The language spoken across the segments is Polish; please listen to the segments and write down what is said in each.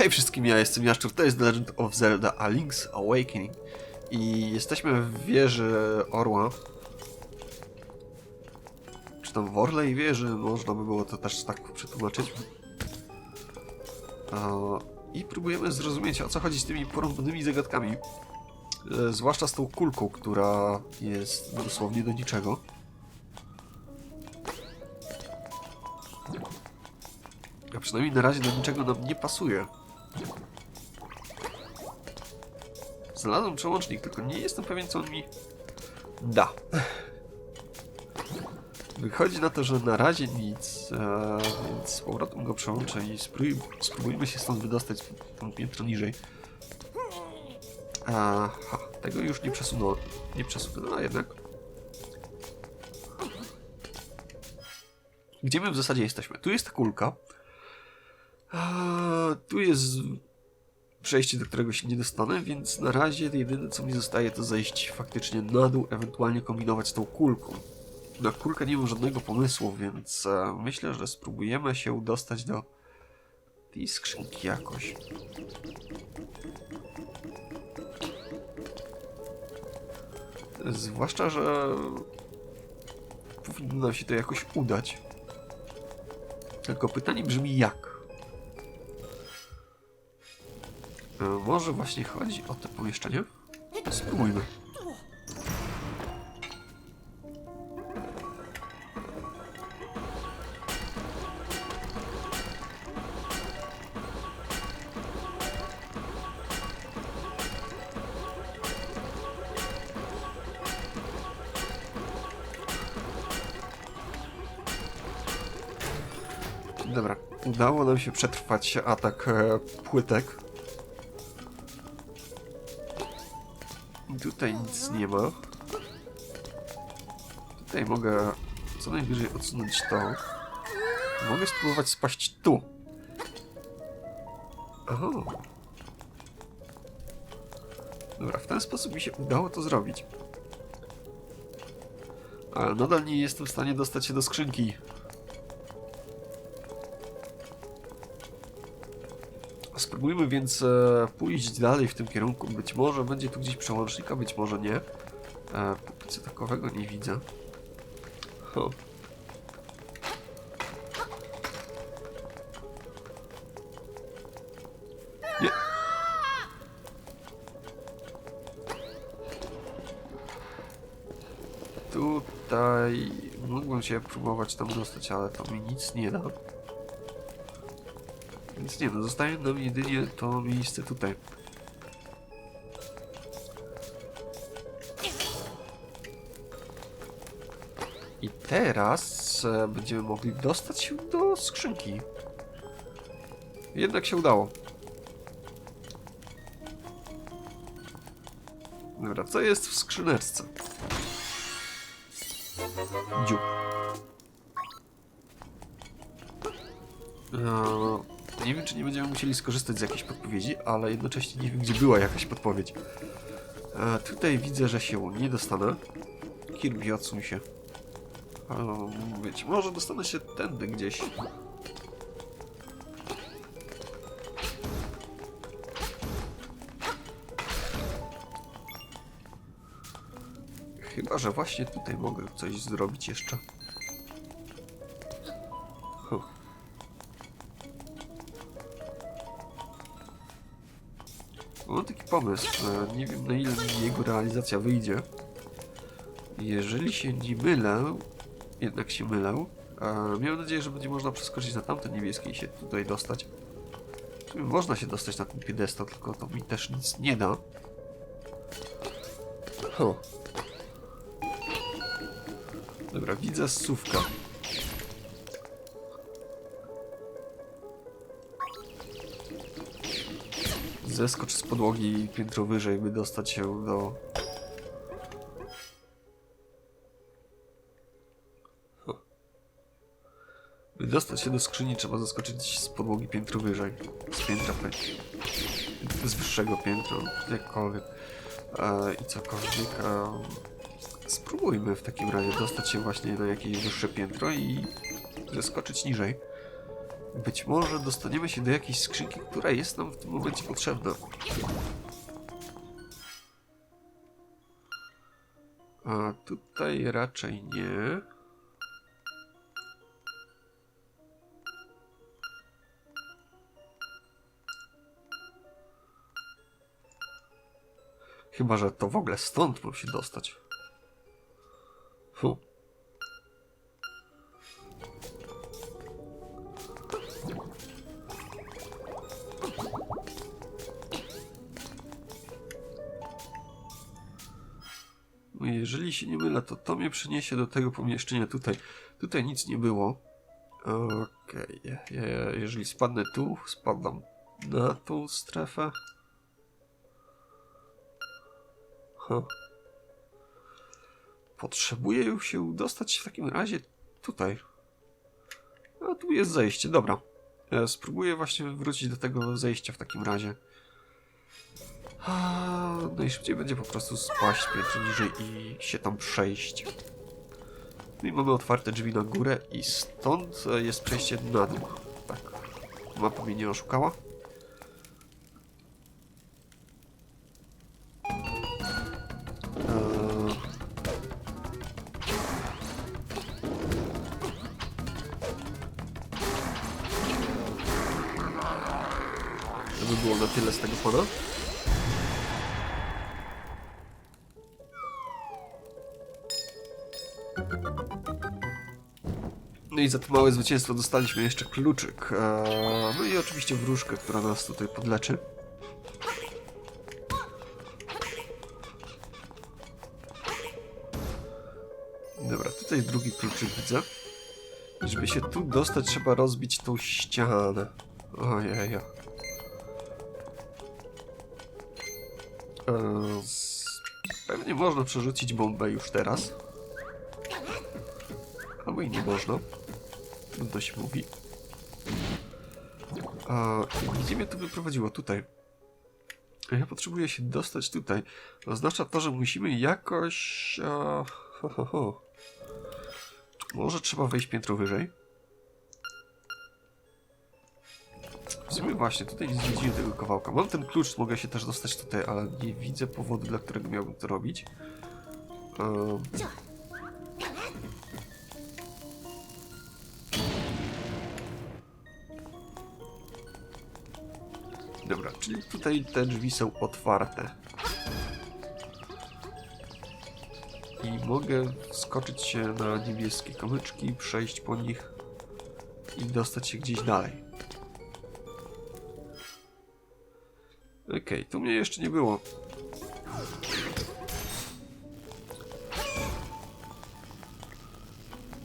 Hej wszystkim, ja jestem Jaszczur, to jest The Legend of Zelda A Link's Awakening i jesteśmy w wieży Orła. Czy tam w Orlej wieży, można by było to też tak przetłumaczyć. I próbujemy zrozumieć o co chodzi z tymi porąbanymi zagadkami. E, Zwłaszcza z tą kulką, która jest dosłownie do niczego. A przynajmniej na razie do niczego nam nie pasuje. Znalazłem przełącznik, tylko nie jestem pewien, co on mi da. Wychodzi na to, że na razie nic, e, więc z powrotem go przełączę i spróbuj, spróbujmy się stąd wydostać tam piętro niżej. Aha, tego już nie przesunąłem. Nie przesunąłem, a jednak. Gdzie my w zasadzie jesteśmy? Tu jest ta kulka. A, tu jest przejście, do którego się nie dostanę, więc na razie jedyne co mi zostaje to zejść faktycznie na dół, ewentualnie kombinować z tą kulką. Na kulkę nie mam żadnego pomysłu, więc e, myślę, że spróbujemy się dostać do tej skrzynki jakoś. Zwłaszcza, że powinno nam się to jakoś udać. Tylko pytanie brzmi jak? Może właśnie chodzi o te pomieszczenie? Spróbujmy. Dobra, udało nam się przetrwać atak e, płytek. Tutaj nic nie ma. Tutaj mogę co najwyżej odsunąć to. Mogę spróbować spaść tu. Aha. Dobra, w ten sposób mi się udało to zrobić. Ale nadal nie jestem w stanie dostać się do skrzynki. Spróbujmy więc e, pójść dalej w tym kierunku. Być może będzie tu gdzieś przełącznik, a być może nie. E, póki co takowego nie widzę. Ho. Tutaj mógłbym się próbować tam dostać, ale to mi nic nie da. Więc nie no, zostaje nam jedynie to miejsce tutaj. I teraz e, będziemy mogli dostać się do skrzynki. Jednak się udało. Dobra, co jest w skrzyneczce? Dziu. Eee, nie wiem, czy nie będziemy musieli skorzystać z jakiejś podpowiedzi, ale jednocześnie nie wiem, gdzie była jakaś podpowiedź. Eee, tutaj widzę, że się nie dostanę. Kirby, odsuń się. Być może dostanę się tędy gdzieś. Chyba, że właśnie tutaj mogę coś zrobić jeszcze. Mam taki pomysł, nie wiem na ile jego realizacja wyjdzie. Jeżeli się nie mylę, jednak się mylę, miałem nadzieję, że będzie można przeskoczyć na tamten niebieski i się tutaj dostać. Można się dostać na ten piedestal, tylko to mi też nic nie da. Huh. Dobra, widzę słówka. Zeskocz z podłogi piętro wyżej, by dostać się do... By dostać się do skrzyni trzeba zaskoczyć z podłogi piętro wyżej. Z piętra Z wyższego piętra, jakkolwiek. E, I cokolwiek. E, spróbujmy w takim razie dostać się właśnie na jakieś wyższe piętro i zeskoczyć niżej. Być może dostaniemy się do jakiejś skrzynki, która jest nam w tym momencie potrzebna. A tutaj raczej nie. Chyba, że to w ogóle stąd mam się dostać. Jeżeli się nie mylę, to to mnie przyniesie do tego pomieszczenia tutaj. Tutaj nic nie było. Okej. Ja- ja- Jeżeli spadnę tu, spadam na tą strefę. Huh. Potrzebuję się dostać w takim razie tutaj. A tu jest zejście, dobra. Ja spróbuję właśnie wrócić do tego zejścia w takim razie. Najszybciej będzie po prostu spaść piętro niżej i się tam przejść. No i mamy otwarte drzwi na górę i stąd e, jest przejście na dół. Tak. Mapa mnie nie oszukała. To by było na tyle z tego pana. No i za to małe zwycięstwo dostaliśmy jeszcze kluczyk. Eee, no i oczywiście wróżkę, która nas tutaj podleczy. Dobra, tutaj drugi kluczyk widzę. Żeby się tu dostać, trzeba rozbić tą ścianę. Ojej. Eee, Pewnie można przerzucić bombę już teraz. Albo i nie można. Się mówi. A, gdzie mnie to wyprowadziło? Tutaj. Ja potrzebuję się dostać tutaj. Oznacza to, że musimy jakoś... A, ho, ho, ho. Może trzeba wejść piętro wyżej? W sumie właśnie, tutaj nie zwiedziłem tego kawałka. Mam ten klucz, mogę się też dostać tutaj, ale nie widzę powodu, dla którego miałbym to robić. Um, czyli tutaj te drzwi są otwarte. I mogę skoczyć się na niebieskie kamyczki, przejść po nich i dostać się gdzieś dalej. Okej, tu mnie jeszcze nie było.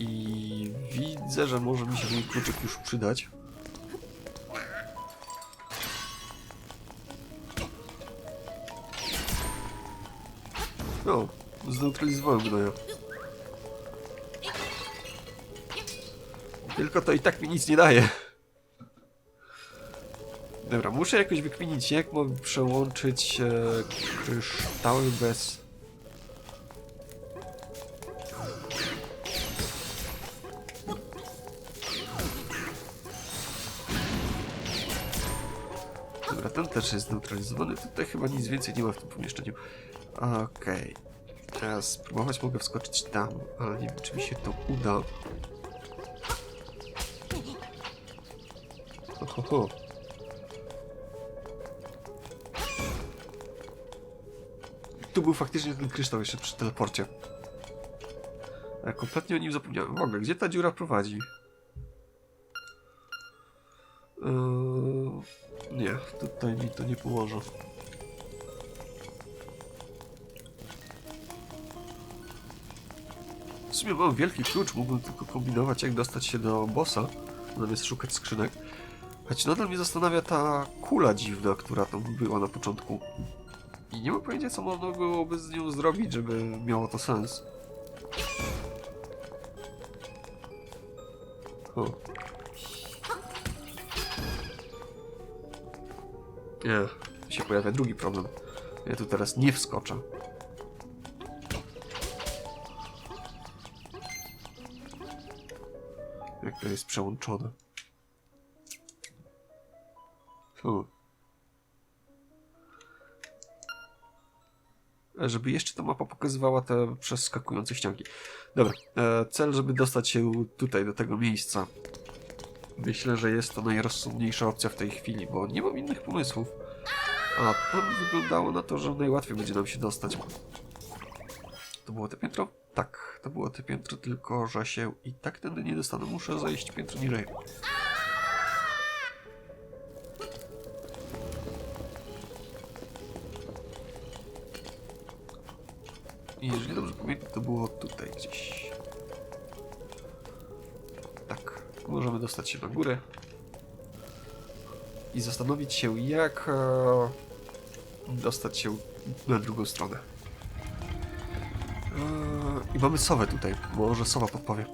I widzę, że może mi się ten kluczyk już przydać. O, zneutralizowałem gnoja. Tylko to i tak mi nic nie daje. Dobra, muszę jakoś wykminić, jak mogę przełączyć e, kryształy bez... Dobra, ten też jest zneutralizowany. Tutaj chyba nic więcej nie ma w tym pomieszczeniu. Okej. Teraz spróbować mogę wskoczyć tam, ale nie wiem, czy mi się to uda. Ho, ho. Tu był faktycznie ten kryształ jeszcze przy teleporcie. Ja kompletnie o nim zapomniałem. W ogóle, gdzie ta dziura prowadzi? Eee, nie, tutaj mi to nie pomoże. W sumie mam wielki klucz, mógłbym tylko kombinować jak dostać się do bossa, zamiast szukać skrzynek. Choć nadal mnie zastanawia ta kula dziwna, która tam była na początku. I nie mam pojęcia co można byłoby z nią zrobić, żeby miało to sens. O. Nie, się pojawia drugi problem. Ja tu teraz nie wskoczę. To jest przełączone. E, Żeby jeszcze ta mapa pokazywała te przeskakujące ścianki. Dobra, e, cel, żeby dostać się tutaj, do tego miejsca. Myślę, że jest to najrozsądniejsza opcja w tej chwili, bo nie mam innych pomysłów. A tam wyglądało na to, że najłatwiej będzie nam się dostać. To było te piętro? Tak, to było te piętro, tylko że się i tak tędy nie dostanę. Muszę zejść piętro niżej. I jeżeli dobrze pamiętam, to było tutaj gdzieś. Tak, możemy dostać się na górę i zastanowić się, jak e, dostać się na drugą stronę. E, I mamy sowę tutaj. Może sowa podpowie.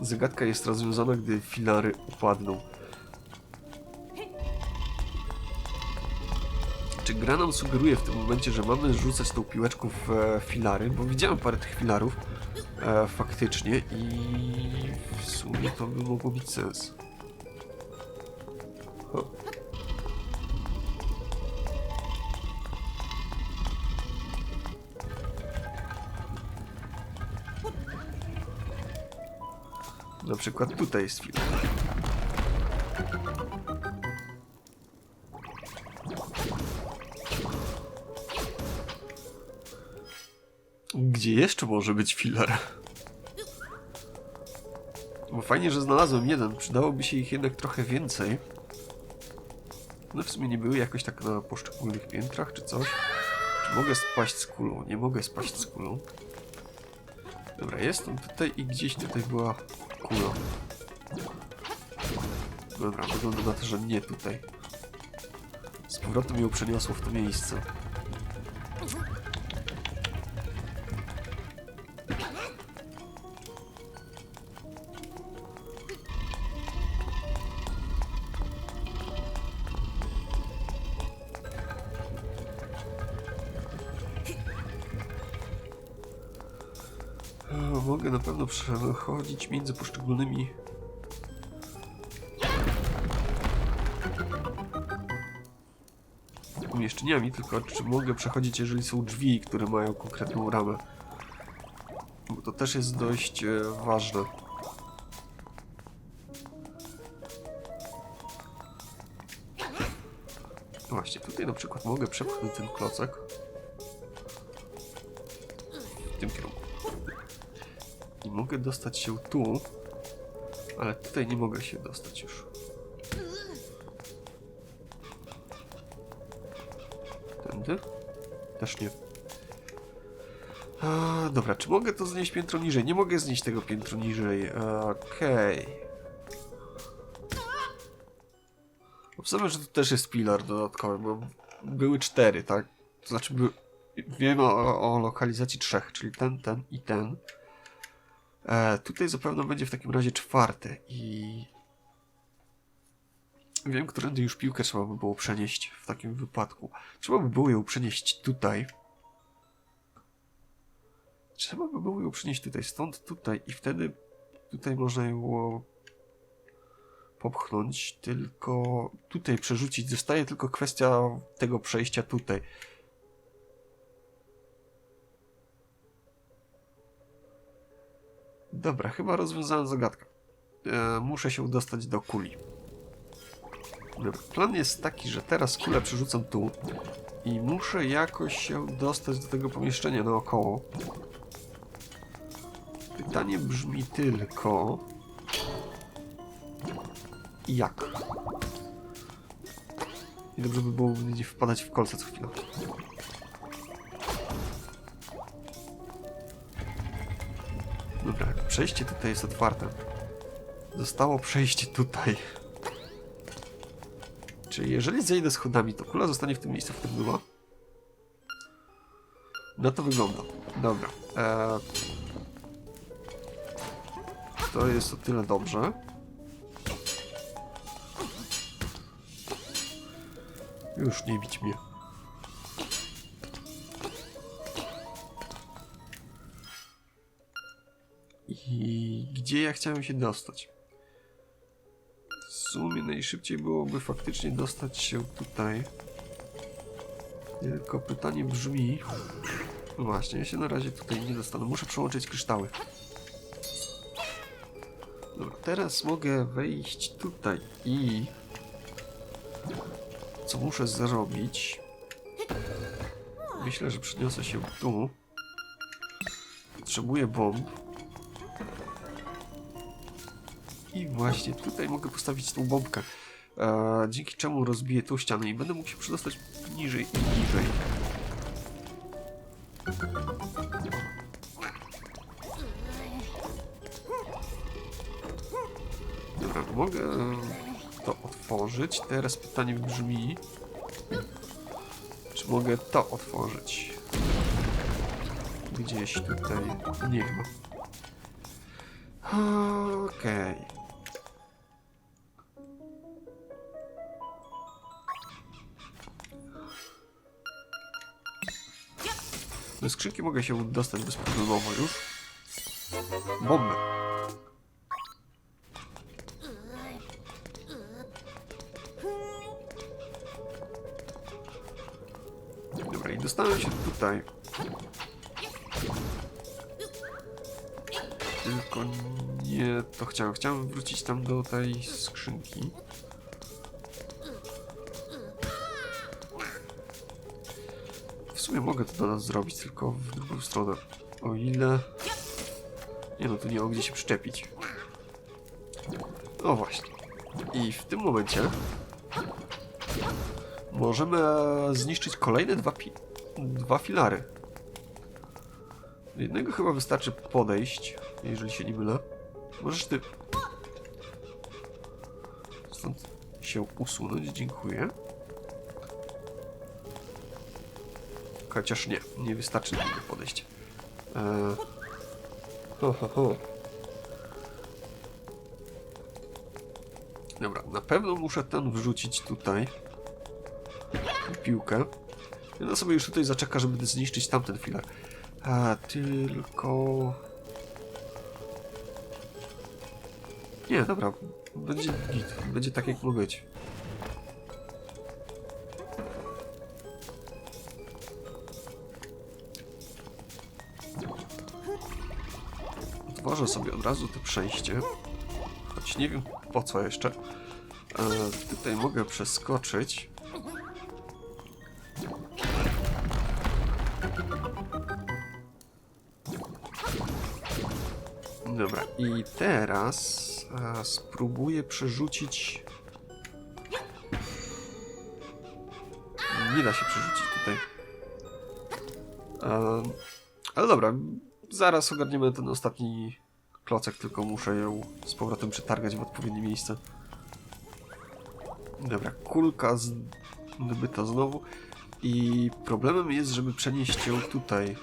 Zagadka jest rozwiązana, gdy filary upadną. Czy gra nam sugeruje w tym momencie, że mamy rzucać tą piłeczką w e, filary? Bo widziałem parę tych filarów e, faktycznie i w sumie to by mogło mieć sens. Na przykład tutaj jest filar. Gdzie jeszcze może być filar? Bo fajnie, że znalazłem jeden. Przydałoby się ich jednak trochę więcej. One w sumie nie były jakoś tak na poszczególnych piętrach czy coś. Czy mogę spaść z kulą? Nie mogę spaść z kulą. Dobra, jestem tutaj i gdzieś tutaj była kula. Dobra, wygląda na to, że nie tutaj. Z powrotem ją przeniosło w to miejsce. Przechodzić między poszczególnymi. Umieszczeniami, tylko czy mogę przechodzić, jeżeli są drzwi, które mają konkretną ramę? Bo to też jest dość e, ważne. Właśnie, tutaj na przykład mogę przepchnąć ten klocek. W tym kierunku. Mogę dostać się tu, ale tutaj nie mogę się dostać już. Tędy? Też nie. A, dobra, czy mogę to znieść piętro niżej? Nie mogę znieść tego piętro niżej. Okej. Obserwuję, że to też jest pilar dodatkowy, bo były cztery, tak? To znaczy, by... wiemy o, o lokalizacji trzech, czyli ten, ten i ten. E, tutaj zapewne będzie w takim razie czwarte i wiem, którędy już piłkę trzeba by było przenieść w takim wypadku. Trzeba by było ją przenieść tutaj. Trzeba by było ją przenieść tutaj, stąd tutaj i wtedy tutaj można ją popchnąć, tylko tutaj przerzucić. Zostaje tylko kwestia tego przejścia tutaj. Dobra, chyba rozwiązałem zagadkę. E, muszę się dostać do kuli. Dobra, plan jest taki, że teraz kulę przerzucam tu i muszę jakoś się dostać do tego pomieszczenia naokoło. Pytanie brzmi tylko... Jak? I dobrze by było nie wpadać w kolce co chwilę. Przejście tutaj jest otwarte. Zostało przejście tutaj. Czyli jeżeli zejdę schodami, to kula zostanie w tym miejscu, w którym była. No to wygląda. Dobra. Eee... To jest o tyle dobrze. Już nie bić mnie. Gdzie ja chciałem się dostać? sumie najszybciej byłoby faktycznie dostać się tutaj. Tylko pytanie brzmi... No właśnie, ja się na razie tutaj nie dostanę. Muszę przełączyć kryształy. Dobra, teraz mogę wejść tutaj i... Co muszę zrobić? Myślę, że przyniosę się tu. Potrzebuję bomb. I właśnie tutaj mogę postawić tą bombkę. E, dzięki czemu rozbiję tą ścianę i będę mógł się przedostać niżej i niżej. Dobra, mogę to otworzyć. Teraz pytanie brzmi, czy mogę to otworzyć? Gdzieś tutaj nie ma. Okej. Do skrzynki mogę się dostać bezproblemowo już. Bombę. Dobra, i dostałem się tutaj. Tylko nie to chciałem. Chciałem wrócić tam do tej skrzynki. Sumie mogę to do nas zrobić, tylko w drugą stronę. O ile... Nie no, to nie mam gdzie się przyczepić. No właśnie. I w tym momencie... Możemy zniszczyć kolejne dwa, pi dwa filary. Jednego chyba wystarczy podejść, jeżeli się nie mylę. Możesz ty... Stąd się usunąć, dziękuję. Chociaż nie, nie wystarczy drugie podejście. Eee... Ho, ho, ho. Dobra, na pewno muszę ten wrzucić tutaj. Piłkę. Ona sobie już tutaj zaczeka, żeby zniszczyć tamten filar. A, tylko... Nie, dobra. Będzie git. Będzie tak, jak ma być. Otworzę sobie od razu to przejście. Choć nie wiem po co jeszcze. E, tutaj mogę przeskoczyć. Dobra, i teraz e, spróbuję przerzucić. Nie da się przerzucić tutaj. E, ale dobra, zaraz ogarniemy ten ostatni klocek, tylko muszę ją z powrotem przetargać w odpowiednie miejsce. Dobra, kulka zdobyta znowu. I problemem jest, żeby przenieść ją tutaj.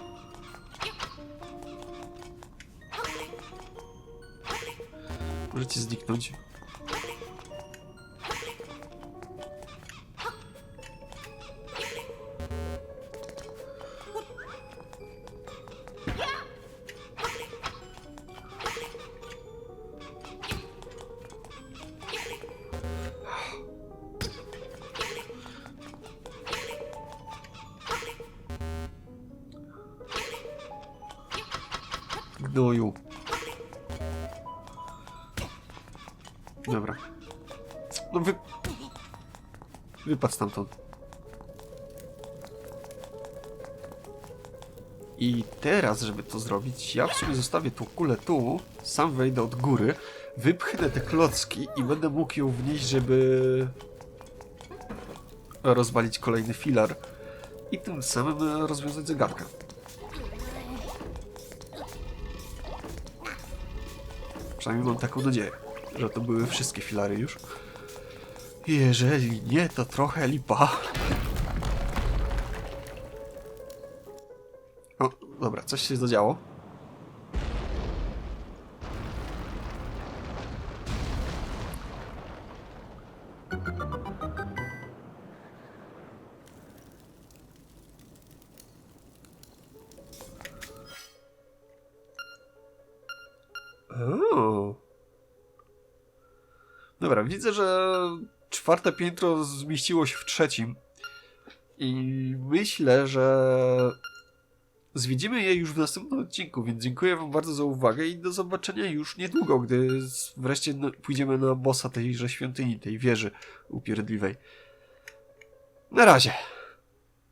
Możecie zniknąć. Wypadł stamtąd. I teraz, żeby to zrobić, ja w sumie zostawię tą kulę tu, sam wejdę od góry, wypchnę te klocki i będę mógł ją wnieść, żeby rozwalić kolejny filar i tym samym rozwiązać zagadkę. Przynajmniej mam taką nadzieję, że to były wszystkie filary już. Jeżeli nie, to trochę lipa. O, dobra, coś się zadziało. Dobra, widzę, że czwarte piętro zmieściło się w trzecim. I myślę, że zwiedzimy je już w następnym odcinku, więc dziękuję wam bardzo za uwagę i do zobaczenia już niedługo, gdy wreszcie no- pójdziemy na bossa tejże świątyni, tej wieży upierdliwej. Na razie.